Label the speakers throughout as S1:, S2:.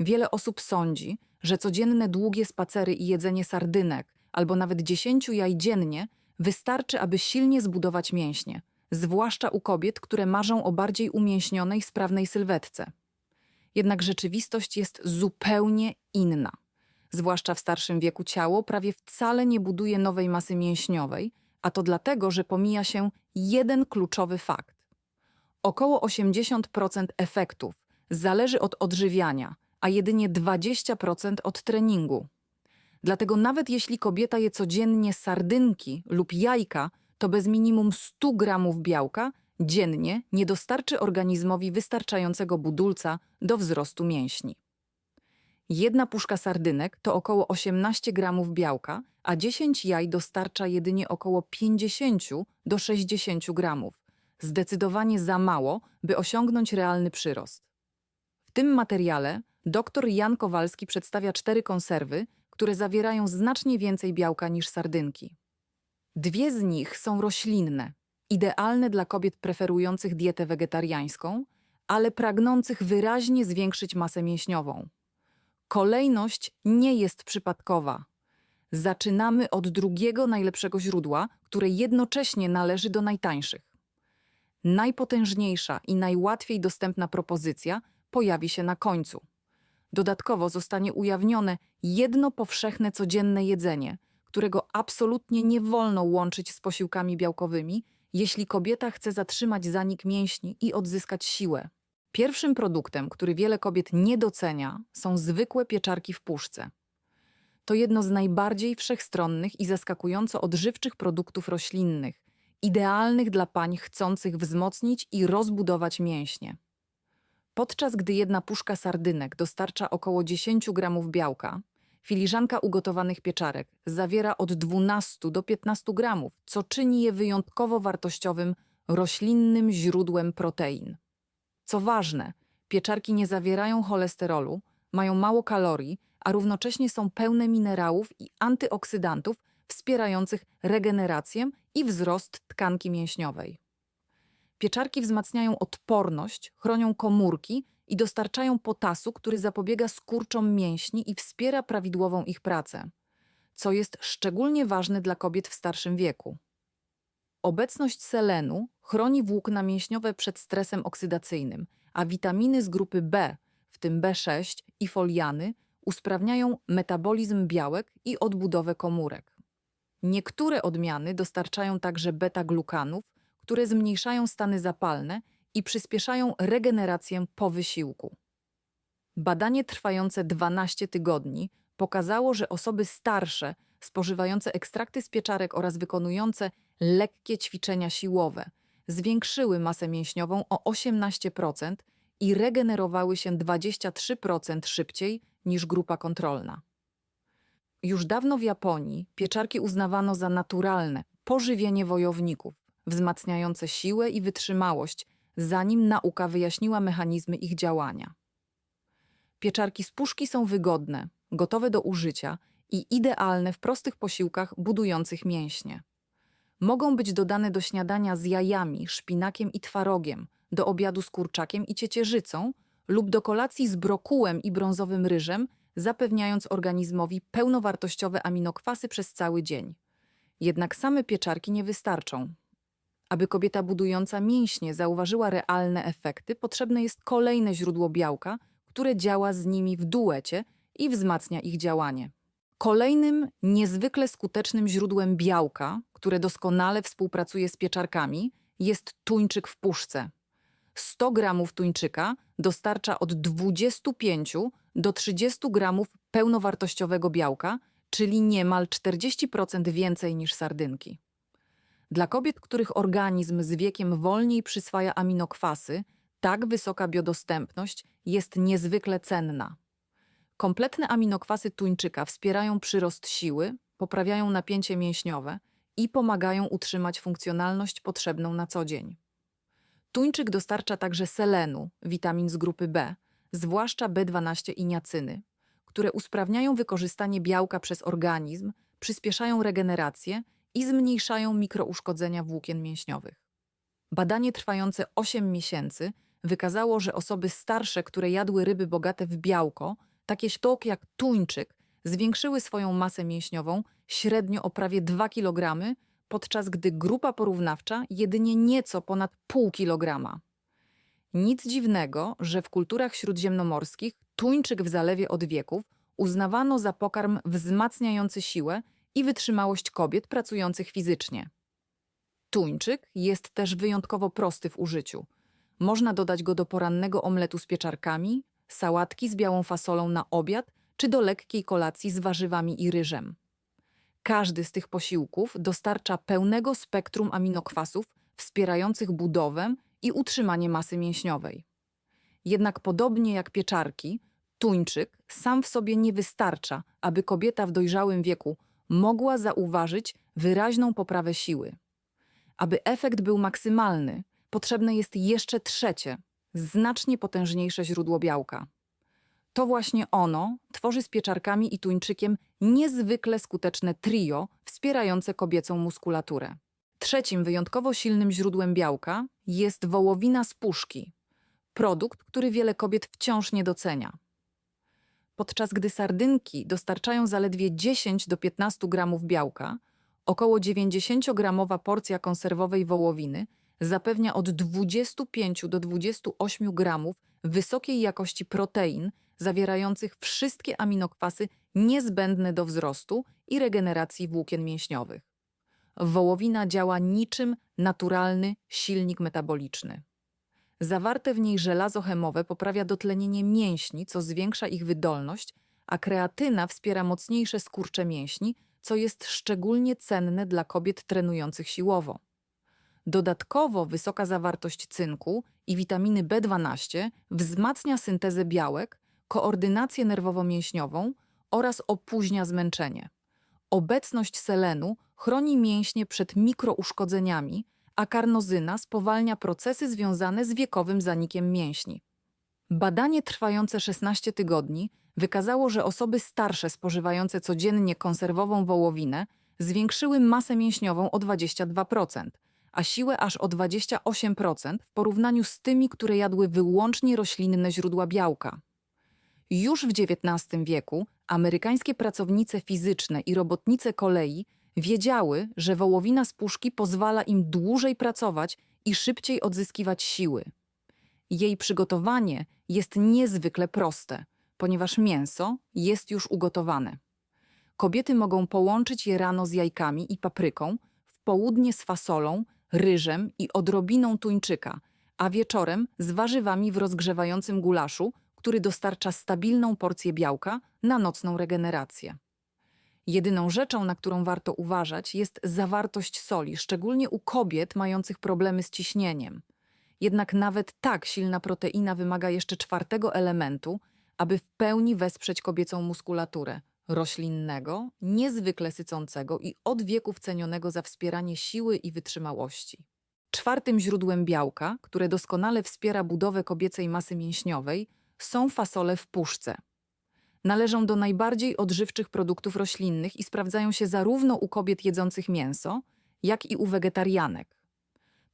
S1: Wiele osób sądzi, że codzienne długie spacery i jedzenie sardynek albo nawet 10 jaj dziennie wystarczy, aby silnie zbudować mięśnie, zwłaszcza u kobiet, które marzą o bardziej umięśnionej, sprawnej sylwetce. Jednak rzeczywistość jest zupełnie inna. Zwłaszcza w starszym wieku ciało prawie wcale nie buduje nowej masy mięśniowej, a to dlatego, że pomija się jeden kluczowy fakt. Około 80% efektów zależy od odżywiania, a jedynie 20% od treningu. Dlatego nawet jeśli kobieta je codziennie sardynki lub jajka, to bez minimum 100 gramów białka dziennie nie dostarczy organizmowi wystarczającego budulca do wzrostu mięśni. Jedna puszka sardynek to około 18 gramów białka, a 10 jaj dostarcza jedynie około 50 do 60 gramów. Zdecydowanie za mało, by osiągnąć realny przyrost. W tym materiale dr Jan Kowalski przedstawia cztery konserwy, które zawierają znacznie więcej białka niż sardynki. Dwie z nich są roślinne, idealne dla kobiet preferujących dietę wegetariańską, ale pragnących wyraźnie zwiększyć masę mięśniową. Kolejność nie jest przypadkowa. Zaczynamy od drugiego najlepszego źródła, które jednocześnie należy do najtańszych. Najpotężniejsza i najłatwiej dostępna propozycja pojawi się na końcu. Dodatkowo zostanie ujawnione jedno powszechne codzienne jedzenie, którego absolutnie nie wolno łączyć z posiłkami białkowymi, jeśli kobieta chce zatrzymać zanik mięśni i odzyskać siłę. Pierwszym produktem, który wiele kobiet nie docenia, są zwykłe pieczarki w puszce. To jedno z najbardziej wszechstronnych i zaskakująco odżywczych produktów roślinnych, idealnych dla pań chcących wzmocnić i rozbudować mięśnie. Podczas gdy jedna puszka sardynek dostarcza około 10 gramów białka, filiżanka ugotowanych pieczarek zawiera od 12 do 15 gramów, co czyni je wyjątkowo wartościowym roślinnym źródłem protein. Co ważne, pieczarki nie zawierają cholesterolu, mają mało kalorii, a równocześnie są pełne minerałów i antyoksydantów wspierających regenerację i wzrost tkanki mięśniowej. Pieczarki wzmacniają odporność, chronią komórki i dostarczają potasu, który zapobiega skurczom mięśni i wspiera prawidłową ich pracę, co jest szczególnie ważne dla kobiet w starszym wieku. Obecność selenu chroni włókna mięśniowe przed stresem oksydacyjnym, a witaminy z grupy B, w tym B6 i foliany, usprawniają metabolizm białek i odbudowę komórek. Niektóre odmiany dostarczają także beta-glukanów, które zmniejszają stany zapalne i przyspieszają regenerację po wysiłku. Badanie trwające 12 tygodni pokazało, że osoby starsze, spożywające ekstrakty z pieczarek oraz wykonujące lekkie ćwiczenia siłowe, zwiększyły masę mięśniową o 18% i regenerowały się 23% szybciej niż grupa kontrolna. Już dawno w Japonii pieczarki uznawano za naturalne pożywienie wojowników, wzmacniające siłę i wytrzymałość, zanim nauka wyjaśniła mechanizmy ich działania. Pieczarki z puszki są wygodne, gotowe do użycia i idealne w prostych posiłkach budujących mięśnie. Mogą być dodane do śniadania z jajami, szpinakiem i twarogiem, do obiadu z kurczakiem i ciecierzycą lub do kolacji z brokułem i brązowym ryżem, zapewniając organizmowi pełnowartościowe aminokwasy przez cały dzień. Jednak same pieczarki nie wystarczą. Aby kobieta budująca mięśnie zauważyła realne efekty, potrzebne jest kolejne źródło białka, które działa z nimi w duecie i wzmacnia ich działanie. Kolejnym niezwykle skutecznym źródłem białka, które doskonale współpracuje z pieczarkami, jest tuńczyk w puszce. 100 gramów tuńczyka dostarcza od 25 do 30 gramów pełnowartościowego białka, czyli niemal 40% więcej niż sardynki. Dla kobiet, których organizm z wiekiem wolniej przyswaja aminokwasy, tak wysoka biodostępność jest niezwykle cenna. Kompletne aminokwasy tuńczyka wspierają przyrost siły, poprawiają napięcie mięśniowe i pomagają utrzymać funkcjonalność potrzebną na co dzień. Tuńczyk dostarcza także selenu, witamin z grupy B, zwłaszcza B12 i niacyny, które usprawniają wykorzystanie białka przez organizm, przyspieszają regenerację i zmniejszają mikrouszkodzenia włókien mięśniowych. Badanie trwające 8 miesięcy wykazało, że osoby starsze, które jadły ryby bogate w białko, takie śtok jak tuńczyk, zwiększyły swoją masę mięśniową średnio o prawie 2 kg, podczas gdy grupa porównawcza jedynie nieco ponad pół kilograma. Nic dziwnego, że w kulturach śródziemnomorskich tuńczyk w zalewie od wieków uznawano za pokarm wzmacniający siłę i wytrzymałość kobiet pracujących fizycznie. Tuńczyk jest też wyjątkowo prosty w użyciu. Można dodać go do porannego omletu z pieczarkami, sałatki z białą fasolą na obiad czy do lekkiej kolacji z warzywami i ryżem. Każdy z tych posiłków dostarcza pełnego spektrum aminokwasów wspierających budowę i utrzymanie masy mięśniowej. Jednak podobnie jak pieczarki, tuńczyk sam w sobie nie wystarcza, aby kobieta w dojrzałym wieku mogła zauważyć wyraźną poprawę siły. Aby efekt był maksymalny, potrzebne jest jeszcze trzecie, znacznie potężniejsze źródło białka. To właśnie ono tworzy z pieczarkami i tuńczykiem niezwykle skuteczne trio wspierające kobiecą muskulaturę. Trzecim wyjątkowo silnym źródłem białka jest wołowina z puszki, produkt, który wiele kobiet wciąż nie docenia. Podczas gdy sardynki dostarczają zaledwie 10 do 15 gramów białka, około 90-gramowa porcja konserwowej wołowiny zapewnia od 25 do 28 gramów wysokiej jakości protein zawierających wszystkie aminokwasy niezbędne do wzrostu i regeneracji włókien mięśniowych. Wołowina działa niczym naturalny silnik metaboliczny. Zawarte w niej żelazo chemowe poprawia dotlenienie mięśni, co zwiększa ich wydolność, a kreatyna wspiera mocniejsze skurcze mięśni, co jest szczególnie cenne dla kobiet trenujących siłowo. Dodatkowo wysoka zawartość cynku i witaminy B12 wzmacnia syntezę białek, koordynację nerwowo-mięśniową oraz opóźnia zmęczenie. Obecność selenu chroni mięśnie przed mikrouszkodzeniami, a karnozyna spowalnia procesy związane z wiekowym zanikiem mięśni. Badanie trwające 16 tygodni wykazało, że osoby starsze spożywające codziennie konserwową wołowinę zwiększyły masę mięśniową o 22%, a siłę aż o 28% w porównaniu z tymi, które jadły wyłącznie roślinne źródła białka. Już w XIX wieku amerykańskie pracownice fizyczne i robotnice kolei wiedziały, że wołowina z puszki pozwala im dłużej pracować i szybciej odzyskiwać siły. Jej przygotowanie jest niezwykle proste, ponieważ mięso jest już ugotowane. Kobiety mogą połączyć je rano z jajkami i papryką, w południe z fasolą, ryżem i odrobiną tuńczyka, a wieczorem z warzywami w rozgrzewającym gulaszu, który dostarcza stabilną porcję białka na nocną regenerację. Jedyną rzeczą, na którą warto uważać, jest zawartość soli, szczególnie u kobiet mających problemy z ciśnieniem. Jednak nawet tak silna proteina wymaga jeszcze czwartego elementu, aby w pełni wesprzeć kobiecą muskulaturę roślinnego, niezwykle sycącego i od wieków cenionego za wspieranie siły i wytrzymałości. Czwartym źródłem białka, które doskonale wspiera budowę kobiecej masy mięśniowej, są fasole w puszce. Należą do najbardziej odżywczych produktów roślinnych i sprawdzają się zarówno u kobiet jedzących mięso, jak i u wegetarianek.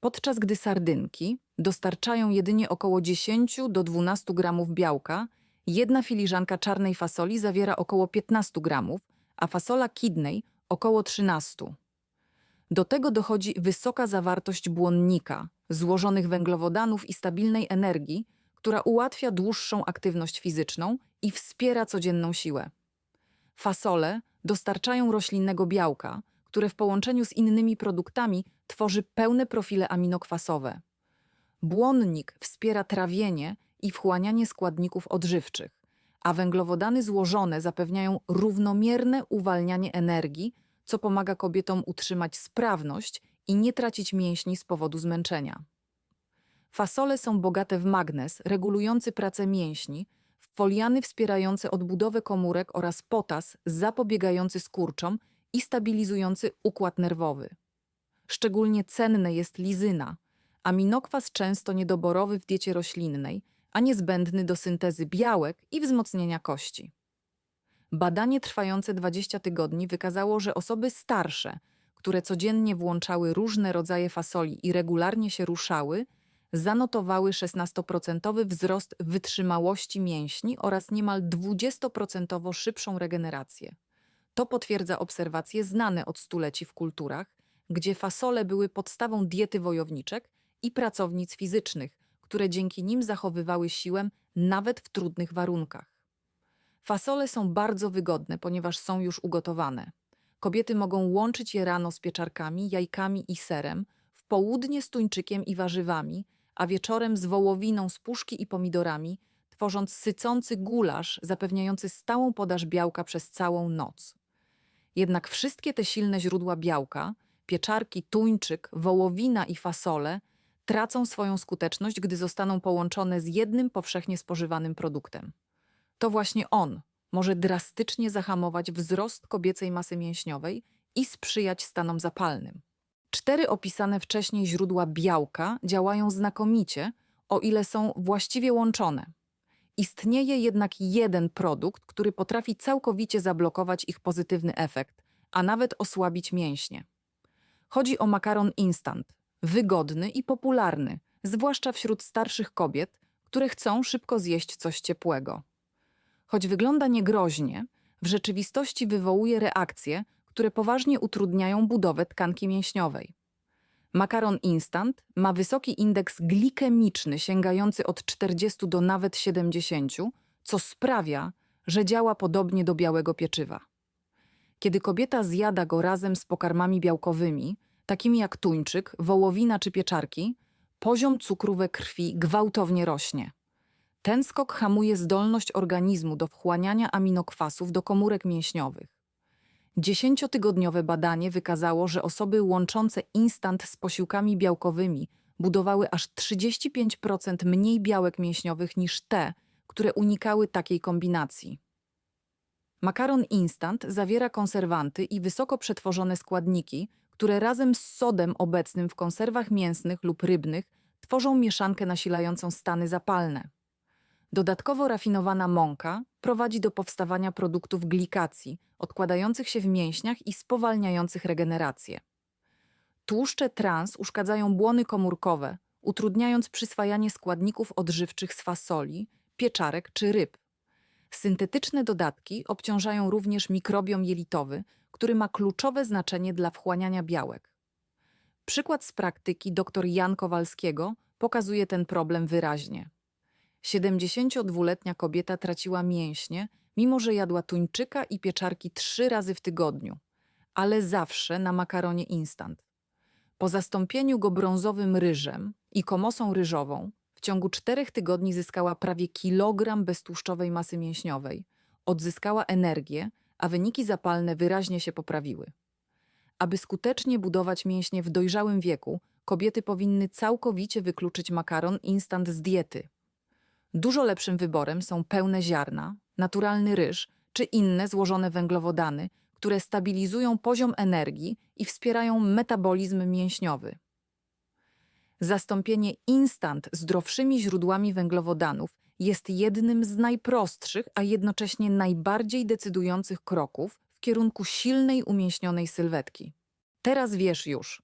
S1: Podczas gdy sardynki dostarczają jedynie około 10 do 12 gramów białka, jedna filiżanka czarnej fasoli zawiera około 15 gramów, a fasola kidney około 13. Do tego dochodzi wysoka zawartość błonnika, złożonych węglowodanów i stabilnej energii, która ułatwia dłuższą aktywność fizyczną i wspiera codzienną siłę. Fasole dostarczają roślinnego białka, które w połączeniu z innymi produktami tworzy pełne profile aminokwasowe. Błonnik wspiera trawienie i wchłanianie składników odżywczych, a węglowodany złożone zapewniają równomierne uwalnianie energii, co pomaga kobietom utrzymać sprawność i nie tracić mięśni z powodu zmęczenia. Fasole są bogate w magnez, regulujący pracę mięśni, w foliany wspierające odbudowę komórek oraz potas zapobiegający skurczom i stabilizujący układ nerwowy. Szczególnie cenne jest lizyna, aminokwas często niedoborowy w diecie roślinnej, a niezbędny do syntezy białek i wzmocnienia kości. Badanie trwające 20 tygodni wykazało, że osoby starsze, które codziennie włączały różne rodzaje fasoli i regularnie się ruszały, zanotowały 16% wzrost wytrzymałości mięśni oraz niemal 20% szybszą regenerację. To potwierdza obserwacje znane od stuleci w kulturach, gdzie fasole były podstawą diety wojowniczek i pracownic fizycznych, które dzięki nim zachowywały siłę nawet w trudnych warunkach. Fasole są bardzo wygodne, ponieważ są już ugotowane. Kobiety mogą łączyć je rano z pieczarkami, jajkami i serem, w południe z tuńczykiem i warzywami, a wieczorem z wołowiną z puszki i pomidorami, tworząc sycący gulasz zapewniający stałą podaż białka przez całą noc. Jednak wszystkie te silne źródła białka, pieczarki, tuńczyk, wołowina i fasole, tracą swoją skuteczność, gdy zostaną połączone z jednym powszechnie spożywanym produktem. To właśnie on może drastycznie zahamować wzrost kobiecej masy mięśniowej i sprzyjać stanom zapalnym. Cztery opisane wcześniej źródła białka działają znakomicie, o ile są właściwie łączone. Istnieje jednak jeden produkt, który potrafi całkowicie zablokować ich pozytywny efekt, a nawet osłabić mięśnie. Chodzi o makaron instant, wygodny i popularny, zwłaszcza wśród starszych kobiet, które chcą szybko zjeść coś ciepłego. Choć wygląda niegroźnie, w rzeczywistości wywołuje reakcje, które poważnie utrudniają budowę tkanki mięśniowej. Makaron instant ma wysoki indeks glikemiczny sięgający od 40 do nawet 70, co sprawia, że działa podobnie do białego pieczywa. Kiedy kobieta zjada go razem z pokarmami białkowymi, takimi jak tuńczyk, wołowina czy pieczarki, poziom cukru we krwi gwałtownie rośnie. Ten skok hamuje zdolność organizmu do wchłaniania aminokwasów do komórek mięśniowych. Dziesięciotygodniowe badanie wykazało, że osoby łączące instant z posiłkami białkowymi budowały aż 35% mniej białek mięśniowych niż te, które unikały takiej kombinacji. Makaron instant zawiera konserwanty i wysoko przetworzone składniki, które razem z sodem obecnym w konserwach mięsnych lub rybnych tworzą mieszankę nasilającą stany zapalne. Dodatkowo rafinowana mąka prowadzi do powstawania produktów glikacji, odkładających się w mięśniach i spowalniających regenerację. Tłuszcze trans uszkadzają błony komórkowe, utrudniając przyswajanie składników odżywczych z fasoli, pieczarek czy ryb. Syntetyczne dodatki obciążają również mikrobiom jelitowy, który ma kluczowe znaczenie dla wchłaniania białek. Przykład z praktyki dr Jan Kowalskiego pokazuje ten problem wyraźnie. 72-letnia kobieta traciła mięśnie, mimo że jadła tuńczyka i pieczarki trzy razy w tygodniu, ale zawsze na makaronie instant. Po zastąpieniu go brązowym ryżem i komosą ryżową, w ciągu czterech tygodni zyskała prawie kilogram beztłuszczowej masy mięśniowej, odzyskała energię, a wyniki zapalne wyraźnie się poprawiły. Aby skutecznie budować mięśnie w dojrzałym wieku, kobiety powinny całkowicie wykluczyć makaron instant z diety. Dużo lepszym wyborem są pełne ziarna, naturalny ryż czy inne złożone węglowodany, które stabilizują poziom energii i wspierają metabolizm mięśniowy. Zastąpienie instant zdrowszymi źródłami węglowodanów jest jednym z najprostszych, a jednocześnie najbardziej decydujących kroków w kierunku silnej, umięśnionej sylwetki. Teraz wiesz już,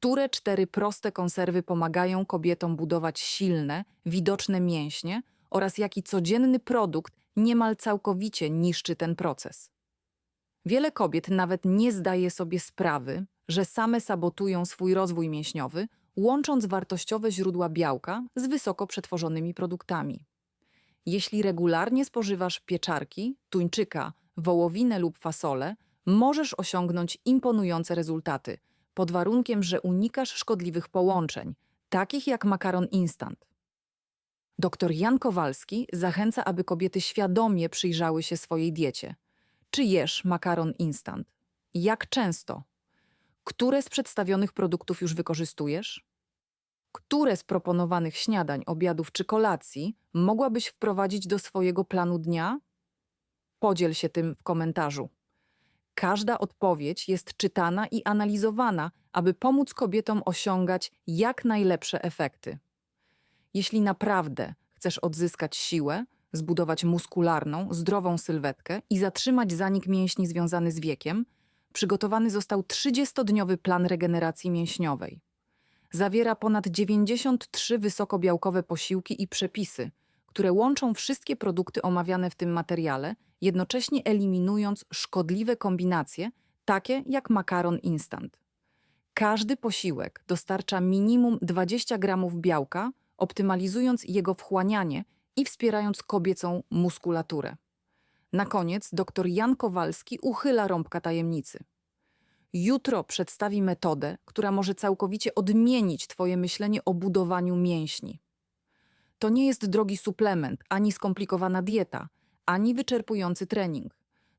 S1: które cztery proste konserwy pomagają kobietom budować silne, widoczne mięśnie oraz jaki codzienny produkt niemal całkowicie niszczy ten proces. Wiele kobiet nawet nie zdaje sobie sprawy, że same sabotują swój rozwój mięśniowy, łącząc wartościowe źródła białka z wysoko przetworzonymi produktami. Jeśli regularnie spożywasz pieczarki, tuńczyka, wołowinę lub fasolę, możesz osiągnąć imponujące rezultaty, pod warunkiem, że unikasz szkodliwych połączeń, takich jak makaron instant. Dr Jan Kowalski zachęca, aby kobiety świadomie przyjrzały się swojej diecie. Czy jesz makaron instant? Jak często? Które z przedstawionych produktów już wykorzystujesz? Które z proponowanych śniadań, obiadów czy kolacji mogłabyś wprowadzić do swojego planu dnia? Podziel się tym w komentarzu. Każda odpowiedź jest czytana i analizowana, aby pomóc kobietom osiągać jak najlepsze efekty. Jeśli naprawdę chcesz odzyskać siłę, zbudować muskularną, zdrową sylwetkę i zatrzymać zanik mięśni związany z wiekiem, przygotowany został 30-dniowy plan regeneracji mięśniowej. Zawiera ponad 93 wysokobiałkowe posiłki i przepisy, które łączą wszystkie produkty omawiane w tym materiale, jednocześnie eliminując szkodliwe kombinacje, takie jak makaron instant. Każdy posiłek dostarcza minimum 20 gramów białka, optymalizując jego wchłanianie i wspierając kobiecą muskulaturę. Na koniec dr Jan Kowalski uchyla rąbka tajemnicy. Jutro przedstawi metodę, która może całkowicie odmienić Twoje myślenie o budowaniu mięśni. To nie jest drogi suplement, ani skomplikowana dieta, ani wyczerpujący trening.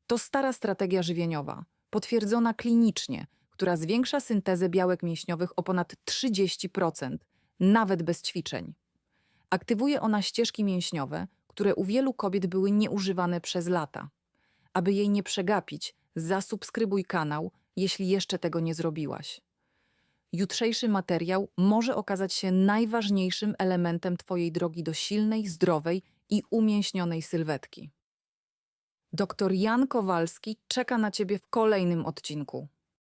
S1: To stara strategia żywieniowa, potwierdzona klinicznie, która zwiększa syntezę białek mięśniowych o ponad 30%, nawet bez ćwiczeń. Aktywuje ona ścieżki mięśniowe, które u wielu kobiet były nieużywane przez lata. Aby jej nie przegapić, zasubskrybuj kanał, jeśli jeszcze tego nie zrobiłaś. Jutrzejszy materiał może okazać się najważniejszym elementem Twojej drogi do silnej, zdrowej i umięśnionej sylwetki. Doktor Jan Kowalski czeka na Ciebie w kolejnym odcinku.